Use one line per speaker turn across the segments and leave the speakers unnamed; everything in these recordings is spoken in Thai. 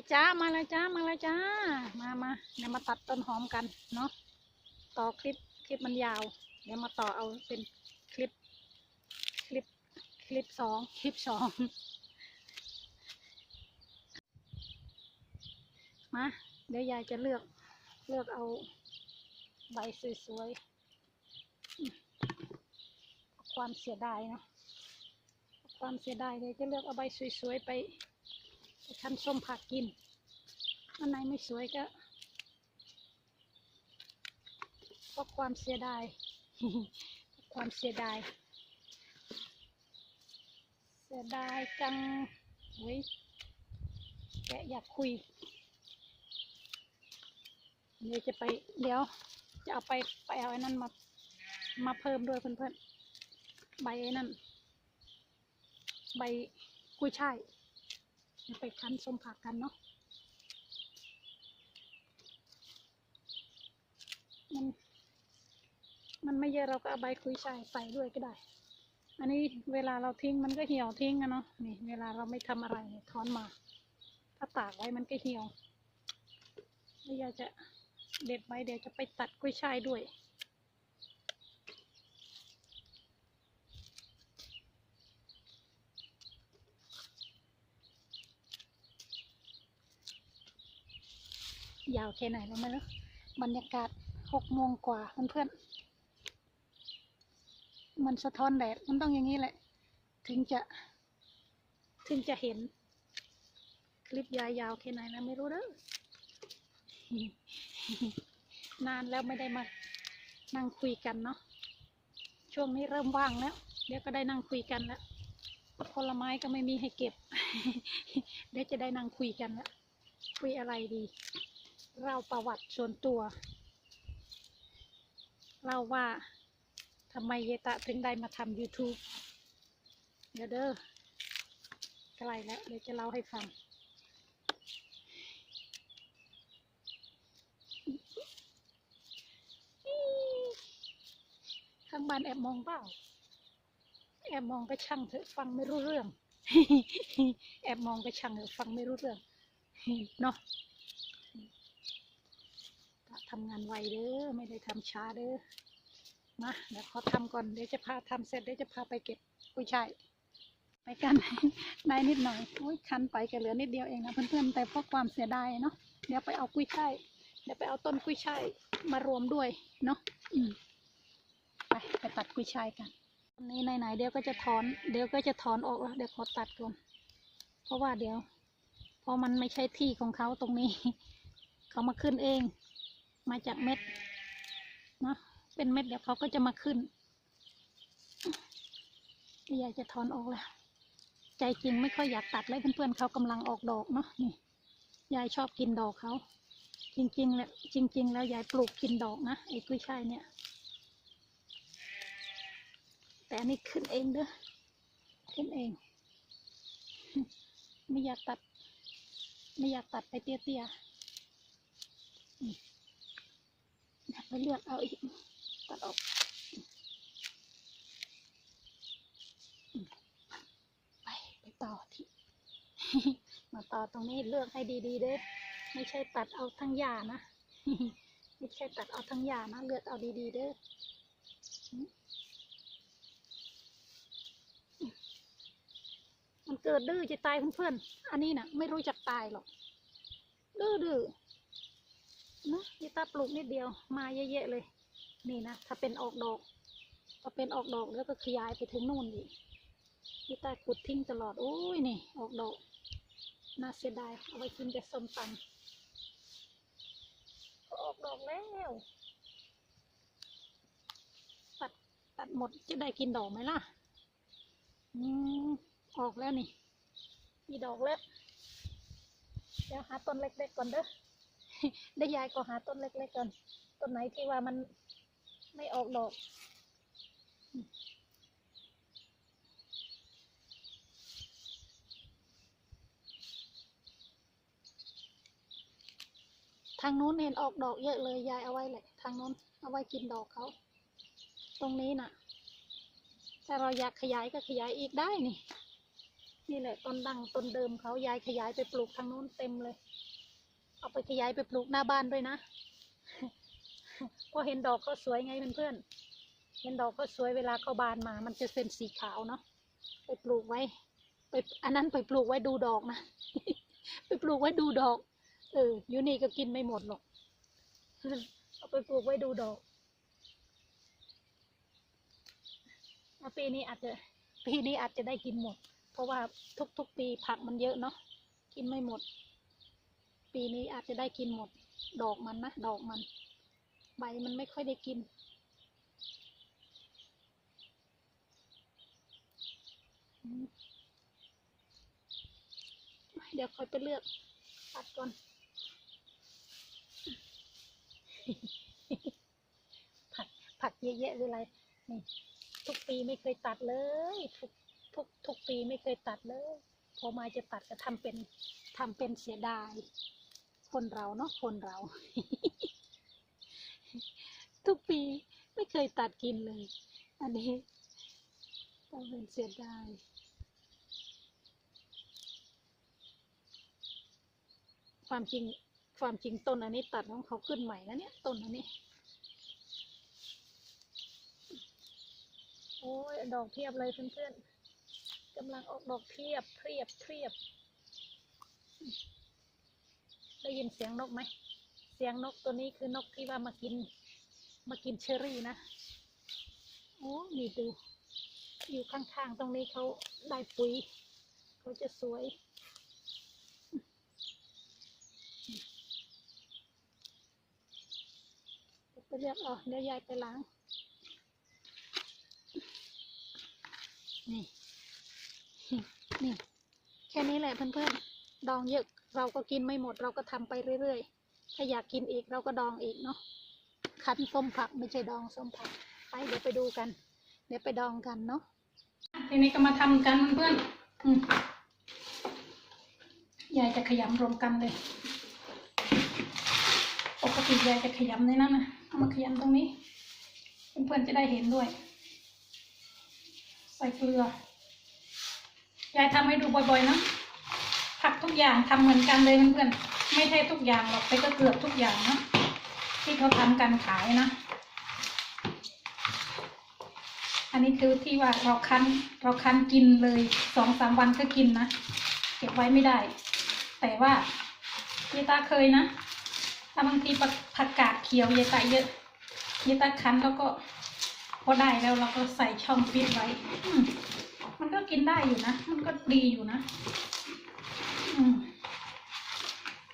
ดีจ้ามาแล้วจ้ามาแล้วจ้า มามาเดี๋ยวมาตัดต้นหอมกันเนาะต่อคลิปคลิปมันยาว เดี๋ยวมาต่อเอาเป็นคลิป คลิปคลิปสองคลิปสองมาเดี๋ยวยายจะเลือกเลือกเอาใบสวยๆความเสียดายเนาะความเสียดายเลยจะเลือกเอาใบสวยๆไป ทำส้มผักกินอันไหนไม่สวยก็เพราะความเสียดายความเสียดาย เสียดายจังเฮ้ยแกอยากคุย เดี๋ยวจะไป เดี๋ยว จะเอาไปไปเอาไอ้นั่นมา มาเพิ่มด้วยเพื่อนๆ ใบไอ้นั่น ใบกุ้ยช่าย ไปคั้นส้มผักกันเนาะมันมันไม่เยอะเราก็เอาใบคุยช่ายใส่ด้วยก็ได้ อันนี้เวลาเราทิ้งมันก็เหี่ยวทิ้งอะเนาะนี่เวลาเราไม่ทำอะไรเนี่ยถอนมา ถ้าตากไว้มันก็เหี่ยวแล้วอยากจะเด็ดไว้เดี๋ยวจะไปตัดกุ้ยช่ายด้วย ยาวแค่ไหนแล้วไม่รู้บรรยากาศหกโมงกว่าเพื่อนๆมันสะท้อนแดดมันต้องอย่างนี้แหละ ถึงจะ ถึงจะเห็น คลิปยายาวแค่ไหนนะไม่รู้เด้อนานแล้วไม่ได้มานั่งคุยกันเนาะช่วงนี้เริ่มว่างแล้ว เดี๋ยวก็ได้นั่งคุยกันแล้วผลไม้ก็ไม่มีให้เก็บ เดี๋ยวจะได้นั่งคุยกันแล้วคุยอะไรดี เล่าประวัติส่วนตัวเล่าว่าทำไมเยตะถึงได้มาทำ YouTube เดี๋ยวเด้อใกล้แล้วเดี๋ยวจะเล่าให้ฟัง ข้างบ้านแอบมองเปล่า แอบมองก็ช่างเถอะฟังไม่รู้เรื่อง แอบมองก็ช่างเถอะฟังไม่รู้เรื่อง เนาะ ทำงานไวเด้อไม่ได้ทำช้าเด้อมาเดี๋ยวขอทำก่อนเดี๋ยวจะพาทำเสร็จเดี๋ยวจะพาไปเก็บกุ้ยช่ายไปกันได้นิดหน่อยโอ้ยคันไปก็เหลือนิดเดียวเองนะเพื่อนๆแต่เพราะความเสียดายเนาะเดี๋ยวไปเอากุ้ยช่ายเดี๋ยวไปเอาต้นกุ้ยช่ายมารวมด้วยเนาะอืมไปไปตัดกุ้ยช่ายกันอันนี้ไหนๆเดี๋ยวก็จะถอน เดี๋ยวก็จะถอนออกแล้วเดี๋ยวขอตัดก่อนเพราะว่าเดี๋ยว เพราะมันไม่ใช่ที่ของเขาตรงนี้ เขามาขึ้นเอง มาจากเม็ดเนาะเป็นเม็ดเดี๋ยวเขาก็จะมาขึ้นยายจะถอนออกแล้ว ใจจริงไม่ค่อยอยากตัดเลยเพื่อนๆเขากำลังออกดอกเนาะนี่ยายชอบกินดอกเขาจริงๆแล้วจริง ๆ แล้วยายปลูกกินดอกนะไอ้กุ้ยช่ายเนี่ย แต่อันนี้ขึ้นเองเด้อขึ้นเอง ไม่อยากตัด ไม่อยากตัดไปเตี้ยๆ ไปเลือกเอาอีกตัดออกไปไปต่อที่ มาต่อตรงนี้เลือกให้ดีๆเด้อไม่ใช่ตัดเอาทั้งหญ้านะไม่ใช่ตัดเอาทั้งหญ้านะเลือกเอาดีๆเด้อมันเกิดดื้อจะตายเพื่อนๆอันนี้น่ะไม่รู้จักตายหรอกดื้อดื้อ นะนี่ตาปลูกนิดเดียวมาเยอะๆเลย นี่นะถ้าเป็นออกดอกถ้าเป็นออกดอกแล้วก็ขยายไปถึงนู่นอีกนี่ตาขุดทิ้งตลอดโอ้ยนี่ ออกดอกน่าเสียดายเอาไว้กินแต่ส้มตำก็ออกดอกแล้วตัดตัดหมดจะได้กินดอกไหมล่ะอืมออกแล้วนี่มีดอกแล้วเดี๋ยวหาต้นเล็กๆก่อนเด้อ ได้ยายก็หาต้นเล็กๆก่อนต้นไหนที่ว่ามันไม่ออกดอกทางนู้นเห็นออกดอกเยอะเลยยายเอาไว้แหละทางนู้นเอาไว้กินดอกเขา ตรงนี้น่ะ ถ้าเราอยากขยายก็ขยายอีกได้นี่ นี่แหละต้นดังต้นเดิมเขายายขยายไปปลูกทางนู้นเต็มเลย เอาไปขยายไปปลูกหน้าบ้านด้วยนะเพราะเห็นดอกก็สวยไงเพื่อนๆเห็นดอกก็สวยเวลาเขาบานมา มันจะเป็นสีขาวเนาะไปปลูกไว้ ไปอันนั้นไปปลูกไว้ดูดอกนะไปปลูกไว้ดูดอกเอออยู่นี่ก็กินไม่หมดหรอกเอาไปปลูกไว้ดูดอกปีนี้อาจจะปีนี้อาจจะได้กินหมด เพราะว่าทุกๆปีผักมันเยอะเนาะกินไม่หมด ปีนี้อาจจะได้กินหมด ดอกมันนะดอกมัน ใบมันไม่ค่อยได้กิน เดี๋ยวค่อยไปเลือกตัดก่อนผักผักเยอะแยะเลยอะไรนี่ทุกปีไม่เคยตัดเลย ทุกทุกทุกปีไม่เคยตัดเลย พอมาจะตัดก็ทำเป็นทำเป็นเสียดาย คนเราเนาะคนเรา ทุกปีไม่เคยตัดกินเลย อันนี้ทำเป็นเสียดายความจริงความจริงต้นอันนี้ตัดของเขาขึ้นใหม่นะเนี่ยต้นอันนี้ โอ้ยดอกเพียบเลยเพื่อนๆกำลังออกดอกเพียบเพียบเพียบ ได้ยินเสียงนกไหม เสียงนกตัวนี้คือนกที่ว่ามากิน มากินเชอรี่นะ โอ้นี่ดู อยู่ข้างๆ ตรงนี้เขาได้ปุ๋ย เขาจะสวย ไปเรียกเอาเดี๋ยวยายไปล้าง นี่ นี่ แค่นี้แหละเพื่อนๆ ดองเยอะ เราก็กินไม่หมดเราก็ทำไปเรื่อยๆ ถ้าอยากกินอีกเราก็ดองอีกเนาะคั้นส้มผักไม่ใช่ดองส้มผักไปเดี๋ยวไปดูกัน เดี๋ยวไปดองกันเนาะทีนี้ก็มาทำกันเพื่อนๆอืมยายจะขยำรวมกันเลยปกติยายจะขยำในนั้นนะเอามาขยำตรงนี้เพื่อนๆจะได้เห็นด้วย ใส่เกลือยายทำให้ดูบ่อยๆนะ ทุกอย่างทำเหมือนกันเลยเพื่อนๆไม่ใช่ทุกอย่างหรอกแต่ก็เกือบทุกอย่างนะที่เขาทำกันขายนะ อันนี้คือที่ว่าเราคั้นเราคั้นกินเลยสองสามวันก็กินนะเก็บไว้ไม่ได้ แต่ว่าพี่ตาเคยนะถ้าบางทีผักผักกาดเขียวยายตาเยอะยายตาคั้นแล้วก็พอได้แล้วเราก็ใส่ช่องฟิตไว้ มันก็กินได้อยู่นะ มันก็ดีอยู่นะ อืม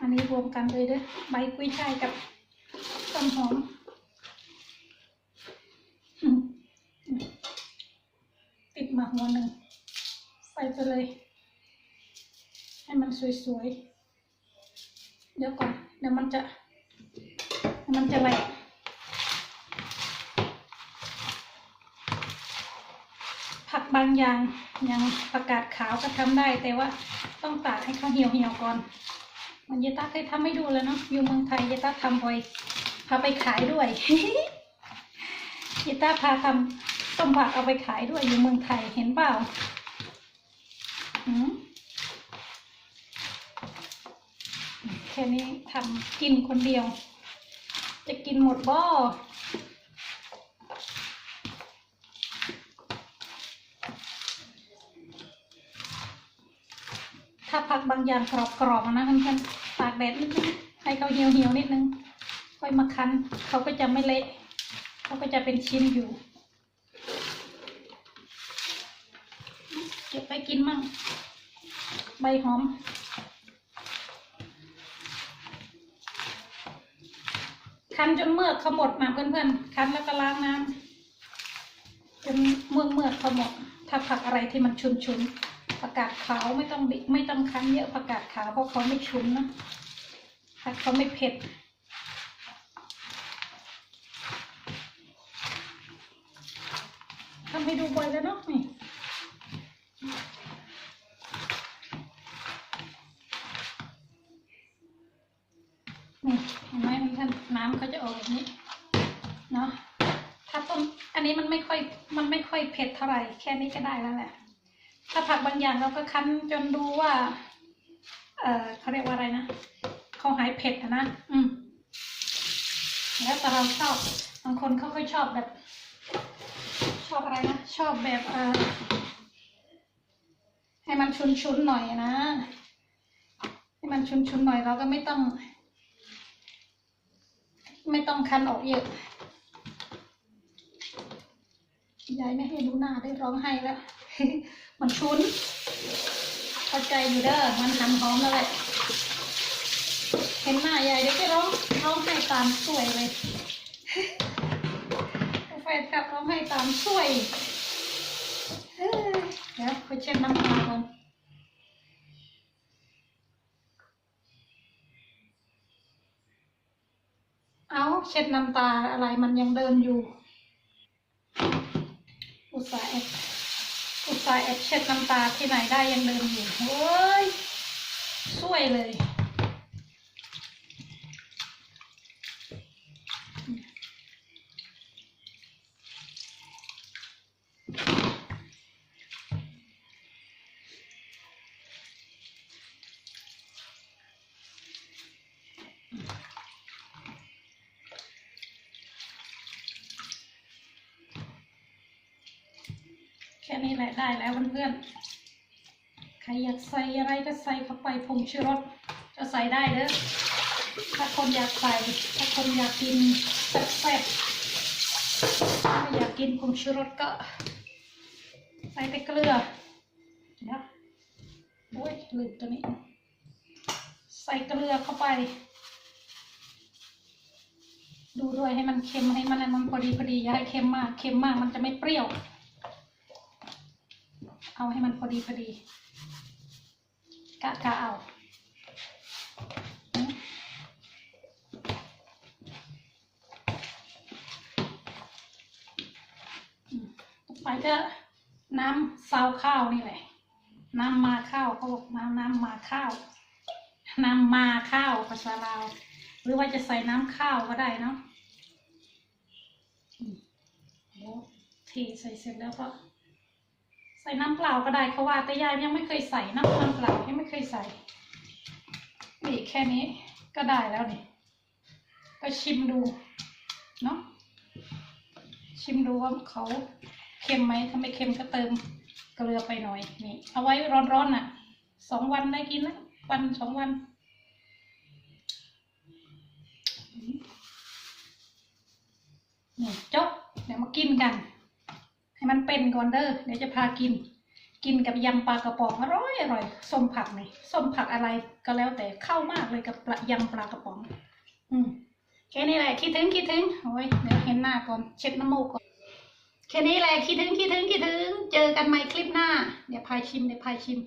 อั นี้รวมกันเลยเด้อใบกุ้ยช่ายกับต้นหอมติดมาหัวหนึ่งใส่ไปเลย ให้มันสวยๆ เดี๋ยวก่อน เดี๋ยวมันจะ มันจะแหลผักบางอย่างอย่างประกาศขาวก็ทำได้แต่ว่าต้องตากให้เขาเหี่ยวเหี่ยวๆก่อน มันเยต้าเคยทำให้ดูแล้วเนาะอยู่เมืองไทยเยต้าทำบ่อยพาไปขายด้วยเยต้าพาทำต้มผักเอาไปขายด้วยอยู่เมืองไทยเห็นเปล่าแค่นี้ทำกินคนเดียว จะกินหมดบ่ถ้าผักบางอย่างกรอบๆนะเพื่อนๆ ตากแดดนิดนึงให้เขาเหี่ยวๆนิดนึง ค่อยมาคั้นเขาก็จะไม่เละเขาก็จะเป็นชิ้นอยู่ เก็บไปกินมั่ง ใบหอมคั้นจนเมือกเขาหมดมาเพื่อนๆ คั้นแล้วก็ล้างน้ำจนเมือกเมือกเขาหมด ถ้าผักอะไรที่มันชุนชุนๆ ผักกาดขาวไม่ต้องบิไม่ต้องคั้นเยอะผักกาดขาวเพราะเขาไม่ชุนนะผักเขาไม่เผ็ดทำให้ดูบ่อยแล้วเนาะนี่นี่เห็นไหมเพื่อนน้ำเขาจะออกแบบนี้เนาะถ้าต้มอันนี้มันไม่ค่อยมันไม่ค่อยเผ็ดเท่าไหร่แค่นี้ก็ได้แล้วแหละ ถ้าผักบางอย่างเราก็คั้นจนดูว่า เออเขาเรียกว่าอะไรนะเขาหายเผ็ดนะ อืม แล้วแต่เราชอบบางคนเขาก็ชอบแบบ ชอบอะไรนะ ชอบแบบเออให้มันชุนๆหน่อยนะให้มันชุนๆหน่อยเราก็ไม่ต้อง ไม่ต้องคั้นออกเยอะยายไม่ให้ดูหน้าได้ร้องไห้แล้ว มันชุนเข้าใจอยู่เด้อมันหันหอมแล้วแหละเห็นหน้ายายเดี๋ยวจะร้องร้องไห้ตามสวยเลยแฟนคลับร้องไห้ตามสวยเดี๋ยวไปเช็ดน้ำตาก่อนเอาเช็ดน้ำตาอะไรมันยังเดินอยู่ อุตส่าห์แอบ อุตส่าห์แอบเช็ดน้ำตาที่ไหนได้ยังเดินอยู่เฮ้ยสวยเลย นี้แหละได้แล้วเพื่อนๆใครอยากใส่อะไรก็ใส่เข้าไปผงชูรสจะใส่ได้เด้อถ้าคนอยากใส่ถ้าคนอยากกินแซ่บๆถ้าอยากกินผงชูรสก็ ใส่แต่เกลือเดี๋ยวโอ้ยลืมตัวนี้ ใส่เกลือเข้าไป ดูด้วยให้มันเค็มให้มันมันพอดีพอดีอย่าให้เค็มมากเค็มมากมันจะไม่เปรี้ยว เอาให้มันพอดีพอดี กะกะเอาต่อไปก็น้ำซาวข้าวนี่แหละ น้ำมาข้าวเขาบอกน้ำน้ำมาข้าว น้ำมาข้าวภาษาลาวหรือว่าจะใส่น้ำข้าวก็ได้เนาะอืมเดี๋ยวเทใส่เสร็จแล้วก็ ใส่น้ำเปล่าก็ได้เขาว่าแต่ยายยังไม่เคยใส่น้ำน้ำเปล่ายังไม่เคยใส่นี่แค่นี้ก็ได้แล้วนี่ก็ชิมดูเนาะชิมดูว่าเขาเค็มไหมถ้าไม่เค็มก็เติมเกลือไปหน่อยนี่ เอาไว้ร้อนๆน่ะสองวันได้กินนะวันสองวันนี่จบเดี๋ยวมากินกัน ให้มันเป็นก่อนเด้อเดี๋ยวจะพากิน กินกับยำปลากระป๋องอร่อยอร่อยส้มผักนี่ส้มผักอะไรก็แล้วแต่เข้ามากเลยกับปลายำปลากระป๋อง อืมแค่นี้แหละคิดถึงคิดถึงโอ้ยเดี๋ยวเห็นหน้าก่อนเช็ดน้ำมูกก่อนแค่นี้แหละคิดถึงคิดถึงคิดถึง เจอกันใหม่คลิปหน้า เดี๋ยวพายชิมเดี๋ยวพายชิม